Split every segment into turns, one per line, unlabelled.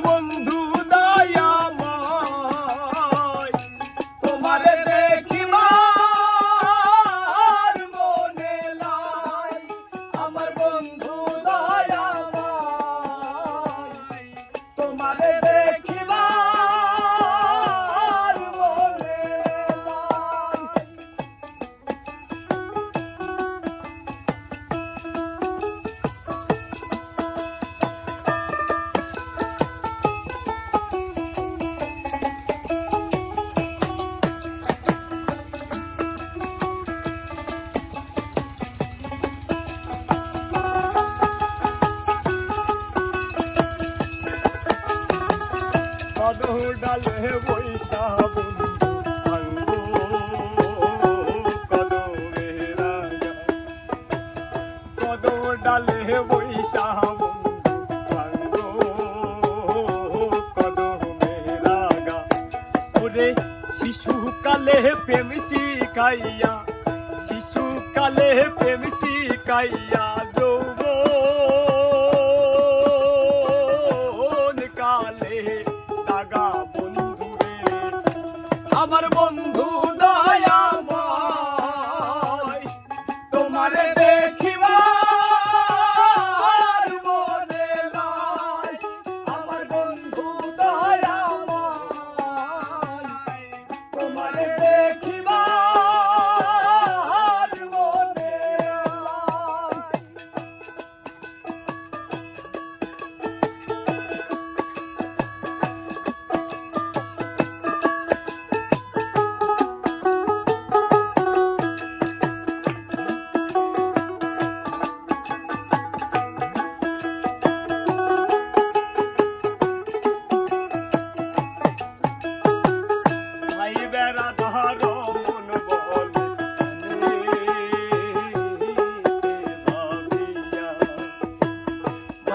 বন্ধু শিশুকালে প্রেম শিখাইয়া শিশুকালে প্রেম শিখাইয়া দৌড় আমার বন্ধু দয়া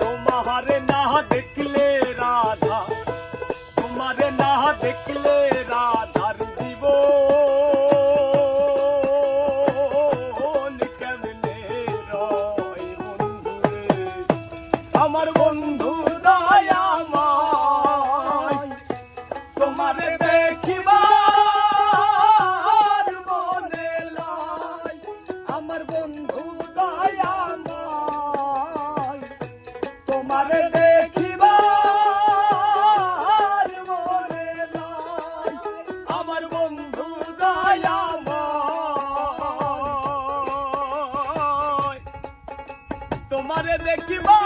তোমার দেখিবা দেখলে রাধা তোমার না দেখলে রাধার দিব কেমনে আমার বন্ধু তোমারে দেখিবা।